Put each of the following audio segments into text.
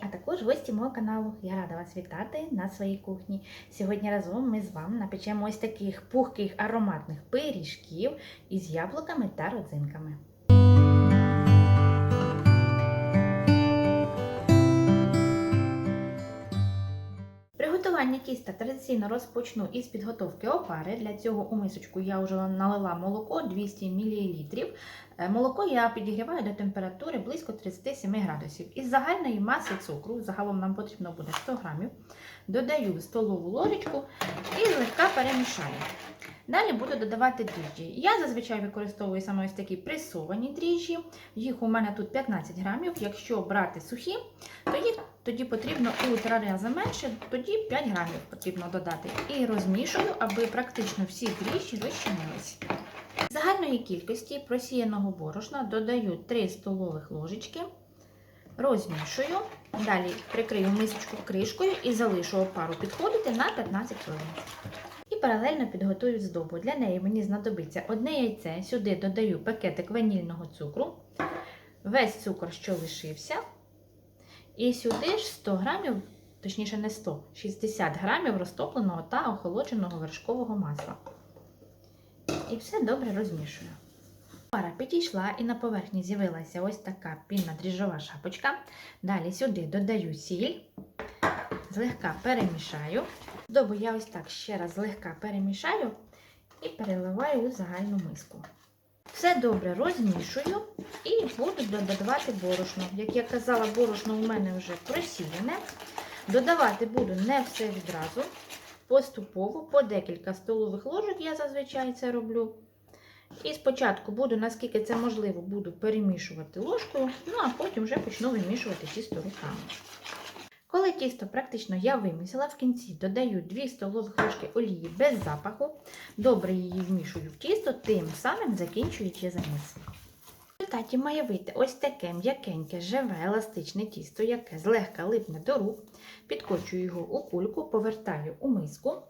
а також гості мого каналу. Я рада вас вітати на своїй кухні. Сьогодні разом ми з вами напечемо ось таких пухких ароматних пиріжків із яблуками та родзинками. Приготування тіста традиційно розпочну із підготовки опари. Для цього у мисочку я вже налила молоко 200 мл. Е, Молоко я підігріваю до температури близько 37 градусів. Із загальної маси цукру, загалом нам потрібно буде 100 грамів, додаю столову ложечку і злегка перемішаю. Далі буду додавати дріжджі. Я зазвичай використовую саме ось такі пресовані дріжджі. Їх у мене тут 15 грамів. Якщо брати сухі, то їх тоді потрібно у три рази менше, тоді 5 грамів потрібно додати. І розмішую, аби практично всі дріжджі розчинились. З загальної кількості просіяного борошна додаю 3 столових ложечки, розмішую, далі прикрию мисочку кришкою і залишу опару підходити на 15 хвилин. І паралельно підготую здобу. Для неї мені знадобиться одне яйце, сюди додаю пакетик ванільного цукру, весь цукор, що лишився. І сюди ж 100 грамів, точніше не 100, 60 грамів розтопленого та охолодженого вершкового масла. І все добре розмішую. Пара підійшла і на поверхні з'явилася ось така пінна дріжджова шапочка. Далі сюди додаю сіль, злегка перемішаю. Добу я ось так ще раз злегка перемішаю і переливаю у загальну миску. Все добре розмішую і буду додавати борошно. Як я казала, борошно у мене вже просіяне. Додавати буду не все відразу. Поступово по декілька столових ложок я зазвичай це роблю. І спочатку буду, наскільки це можливо, буду перемішувати ложкою, ну а потім вже почну вимішувати тісто руками. Коли тісто практично я вимісила, в кінці додаю 2 столових ложки олії без запаху, добре її вмішую в тісто, тим самим закінчуючи заміс. В результаті має вийти ось таке м'якеньке, живе, еластичне тісто, яке злегка липне до рук, підкочую його у кульку, повертаю у миску,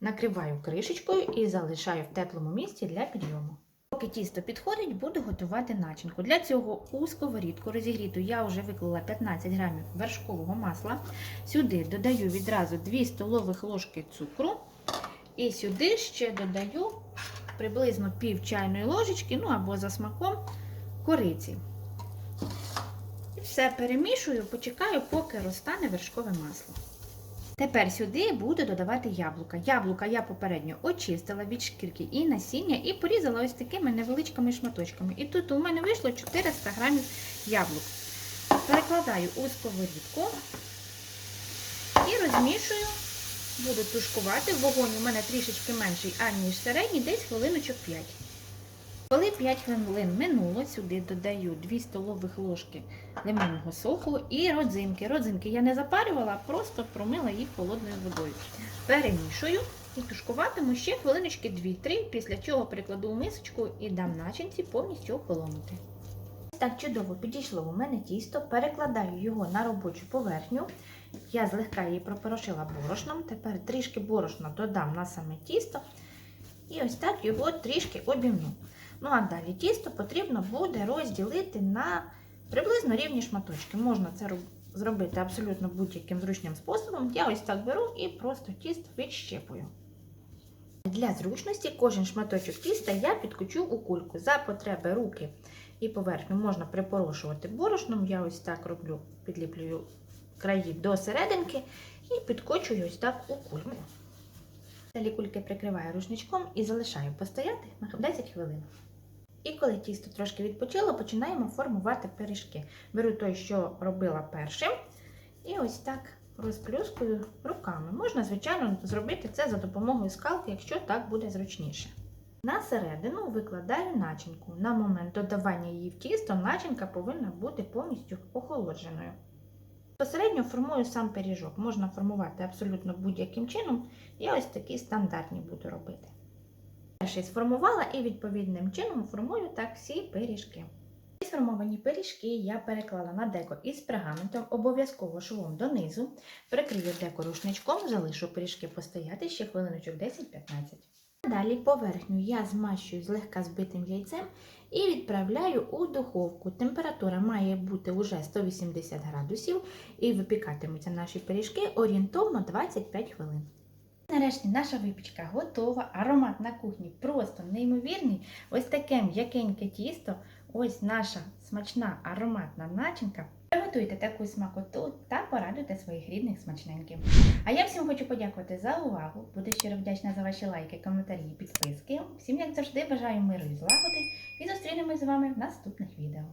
накриваю кришечкою і залишаю в теплому місці для підйому. Поки тісто підходить, буду готувати начинку. Для цього у сковорідку розігріту я вже виклала 15 грамів вершкового масла. Сюди додаю відразу 2 столових ложки цукру. І сюди ще додаю приблизно пів чайної ложечки, ну або за смаком кориці. І все перемішую, почекаю, поки розтане вершкове масло. Тепер сюди буду додавати яблука. Яблука я попередньо очистила від шкірки і насіння і порізала ось такими невеличкими шматочками. І тут у мене вийшло 400 грамів яблук. Перекладаю у сковорідку і розмішую, буду тушкувати. Вогонь у мене трішечки менший, аніж середній, десь хвилиночок 5. Коли 5 хвилин минуло, сюди додаю 2 столових ложки лимонного соку і родзинки. Родзинки я не запарювала, просто промила їх холодною водою. Перемішую і тушкуватиму ще хвилиночки 2-3, після чого перекладу в мисочку і дам начинці повністю охолонути. Так чудово підійшло у мене тісто, перекладаю його на робочу поверхню. Я злегка її пропорошила борошном. Тепер трішки борошна додам на саме тісто. І ось так його трішки обімну. Ну а далі тісто потрібно буде розділити на приблизно рівні шматочки. Можна це зробити абсолютно будь-яким зручним способом. Я ось так беру і просто тісто відщепую. Для зручності кожен шматочок тіста я підкочу у кульку. За потреби руки і поверхню можна припорошувати борошном. Я ось так роблю, підліплюю краї до серединки і підкочую ось так у кульку. Далі кульки прикриваю рушничком і залишаю постояти на 10 хвилин. І коли тісто трошки відпочило, починаємо формувати пиріжки. Беру той, що робила першим, і ось так розплюскую руками. Можна, звичайно, зробити це за допомогою скалки, якщо так буде зручніше. На середину викладаю начинку. На момент додавання її в тісто начинка повинна бути повністю охолодженою. Посередньо формую сам пиріжок. Можна формувати абсолютно будь-яким чином. Я ось такі стандартні буду робити. Перший сформувала і відповідним чином формую так всі пиріжки. Ці сформовані пиріжки я переклала на деко із пергаментом, обов'язково швом донизу, прикрию деко рушничком, залишу пиріжки постояти ще хвилиночок 10-15. Далі поверхню я змащую злегка збитим яйцем і відправляю у духовку. Температура має бути уже 180 градусів і випікатимуться наші пиріжки орієнтовно 25 хвилин. Нарешті наша випічка готова. Аромат на кухні просто неймовірний. Ось таке м'якеньке тісто, ось наша смачна ароматна начинка. Приготуйте таку смакоту та порадуйте своїх рідних смачненьким. А я всім хочу подякувати за увагу. Буду щиро вдячна за ваші лайки, коментарі і підписки. Всім, як завжди, бажаю миру і злагоди і зустрінемось з вами в наступних відео.